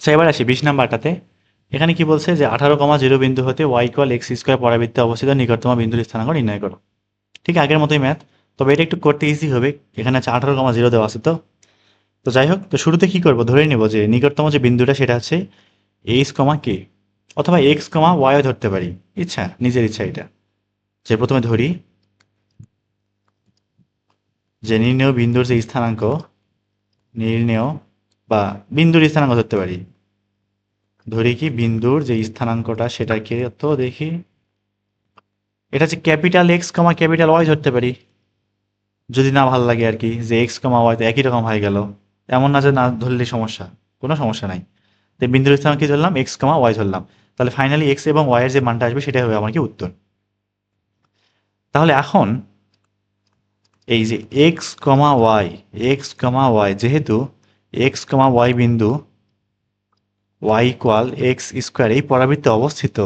আচ্ছা এবার আসি বিশ নাম্বারটাতে। এখানে কি বলছে যে আঠারো কমা জিরো বিন্দু হতে ওয়াই কল এক্স স্কোয়ার পরাবৃত্তে অবস্থিত নিকটতম বিন্দুর স্থানাঙ্ক নির্ণয় করো। ঠিক আগের মতোই ম্যাথ তবে এটা একটু করতে ইজি হবে। এখানে আছে আঠারো কমা জিরো দেওয়া আছে তো। তো যাই হোক, তো শুরুতে কি করব? ধরে নিব যে নিকটতম যে বিন্দুটা সেটা হচ্ছে এইচ কমা কে অথবা এক্স কমা ওয়াইও ধরতে পারি। ইচ্ছা, নিজের ইচ্ছা এটা। যে প্রথমে ধরি, যে নির্ণেয় বিন্দুর যে স্থানাঙ্ক, নির্ণেয় বা বিন্দুর স্থানাঙ্ক ধরতে পারি। ধরি কি বিন্দুর যে স্থানাঙ্কটা সেটাকে তো দেখি। এটা হচ্ছে capital X comma capital Y ধরতে পারি। যদি না ভালো লাগে আর কি যে এক্স কমা ওয়াই তো একই রকম হয়ে গেল। এমন না যে না ধরলে সমস্যা, কোনো সমস্যা নাই। তো বিন্দুর স্থানাঙ্ক কি ধরলাম? এক্স কমা ওয়াই ধরলাম। তাহলে ফাইনালি এক্স এবং ওয়াই এর যে মানটা আসবে সেটাই হবে আমার কি উত্তর। তাহলে এখন এই যে X comma Y, X comma Y যেহেতু এক্স কমা ওয়াই বিন্দু ওয়াই ইকুয়াল এক্স স্কোয়ার এই পরাবৃত্তে অবস্থিত।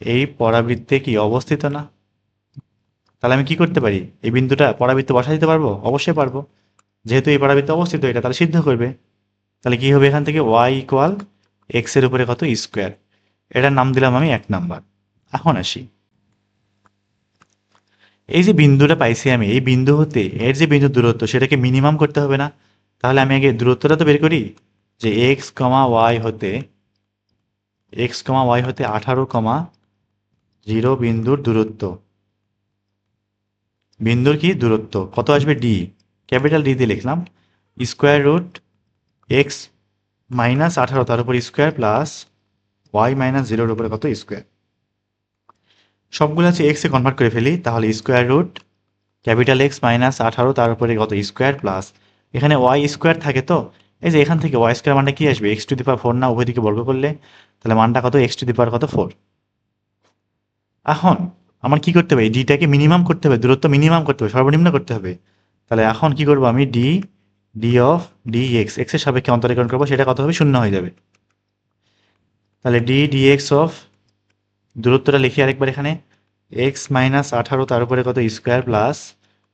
এই পরাবৃত্তে কি অবস্থিত না? তাহলে আমি কি করতে পারি? এই বিন্দুটা পরাবৃত্তে বসা দিতে পারব? অবশ্যই পারব। যেহেতু এই পরাবৃত্তে অবস্থিত, এটা তাহলে সিদ্ধ করবে। তাহলে কি হবে এখান থেকে? ওয়াই ইকুয়াল এক্সের উপরে কত? স্কোয়ার এটার নাম দিলাম আমি এক নাম্বার। এখন আসি। এই যে বিন্দুটা পাইছি আমি, এই বিন্দু হতে এর যে বিন্দু দূরত্ব, সেটাকে মিনিমাম করতে হবে না। তাহলে আমি আগে দূরত্বটা তো বের করি যে এক্স কমা ওয়াই হতে এক্স কমা ওয়াই হতে আঠারো কমা জিরো বিন্দুর দূরত্ব। বিন্দুর কি? দূরত্ব। কত আসবে? ডি ক্যাপিটাল ডি দিয়ে লিখলাম। স্কোয়ার রুট এক্স মাইনাস আঠারো, তার উপর স্কোয়ার প্লাস ওয়াই মাইনাস জিরোর উপরে কত? স্কোয়ার। সবগুলো হচ্ছে এক্সে কনভার্ট করে ফেলি, তাহলে square root capital X minus আঠারো, তার উপরে কত? স্কোয়ার প্লাস এখানে ওয়াই স্কোয়ার থাকে তো? এই যে এখান থেকে ওয়াই স্কোয়ার মানটা কি আসবে? X to the power four না? উভয় দিকে বর্গ করলে? তাহলে মানটা কত? এক্স টু দি পাওয়ার কত? ফোর এখন আমার কি করতে হবে? ডিটাকে মিনিমাম করতে হবে। দূরত্ব মিনিমাম করতে হবে। সর্বনিম্ন করতে হবে। তাহলে এখন কি করব আমি? D D of D X এক্সের সাপেক্ষে অন্তরীকরণ করব। সেটা কত হবে? শূন্য হয়ে যাবে। তাহলে ডি ডি এক্স অফ দূরত্বটা লিখি আরেকবার এখানে। এক্স মাইনাস আঠারো তার উপরে কত? স্কোয়ার প্লাস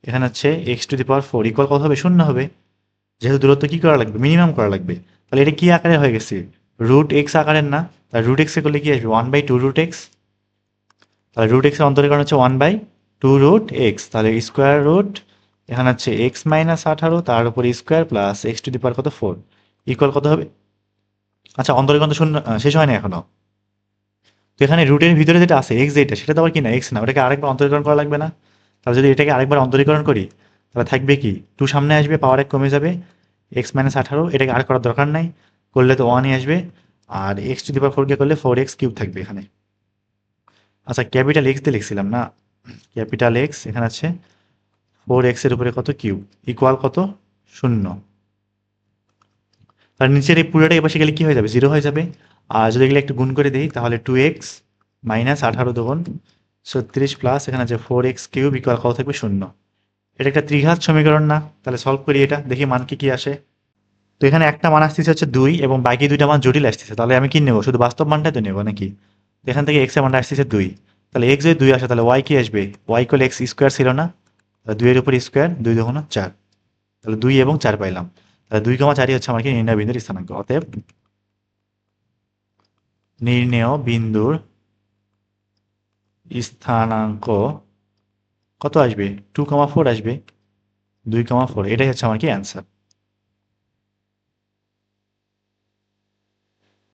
এখানে হচ্ছে X to the power four equal কত হবে? শূন্য হবে। যেহেতু দূরত্ব কি করা লাগবে? মিনিমাম করা লাগবে। তাহলে এটা কি আকারে হয়ে গেছে? রুট এক্স আকারের না? তাহলে রুট এক্সে করলে কি আসবে? One by two root X তাহলে রুট এক্সের অন্তরীকরণ হচ্ছে one by two root X তাহলে স্কোয়ার রুট এখানে হচ্ছে এক্স মাইনাস আঠারো, তার উপর square plus X to the power কত? ফোর ইকুয়াল কত হবে? আচ্ছা অন্তরীকরণ শূন্য শেষ হয়নি এখনও। তো এখানে রুটের ভিতরে যেটা আছে এক্স যেটা, সেটা তো আবার কি না? এক্স না। ওটাকে আরেকবার অন্তরীকরণ করা লাগবে না। তাহলে যদি এটাকে আরেকবার অন্তরীকরণ করি তাহলে থাকবে কি? টু সামনে আসবে পাওয়ার এক কমে যাবে এক্স মাইনাস আঠারো, এটাকে আর করার দরকার নাই, করলে তো ওয়ানই আসবে, আর এক্স টু দি পাওয়ার ফোরকে করলে ফোর এক্স কিউব থাকবে এখানে। আচ্ছা ক্যাপিটাল এক্স দিয়ে লিখছিলাম না? ক্যাপিটাল এক্স এখানে আছে ফোর এক্সের উপরে কত কিউব ইকুয়াল কত? শূন্য। তার নিচের এই পুরোটা এপাশে গেলে কি হয়ে যাবে? জিরো হয়ে যাবে। আর যদি এগুলো একটু গুণ করে দিই, তাহলে টু এক্স মাইনাস আঠারো দোগুণ ছত্রিশ প্লাস এখানে আছে ফোর এক্স কিউব ইকুয়াল কত থাকবে? শূন্য। এটা একটা ত্রিঘাত সমীকরণ না, তাহলে সলভ করি এটা, দেখি মান কি কি আসে। তো এখানে একটা মান আসতেছে হচ্ছে দুই এবং বাকি দুইটা মান জটিল আসতেছে, তাহলে আমি কি নেব? শুধু বাস্তব মানটাই তো নেব নাকি? এখান থেকে এক্সের মানটা আসতেছে দুই। তাহলে এক্স যদি দুই আসে, তাহলে ওয়াই কি আসবে? ওয়াই কল এক্স স্কোয়ার ছিল না? দুইয়ের উপর স্কোয়ার দুই দোকানো চার। তাহলে দুই এবং চার পাইলাম। তাহলে দুই কমা চারই হচ্ছে আমার কি নির্ণয় বিন্দুর স্থানাঙ্ক। অতএব নির্ণেয় বিন্দুর স্থানাঙ্ক কত আসবে? টু কমা ফোর আসবে? দুই কমা ফোর এটাই হচ্ছে আমার কি অ্যান্সার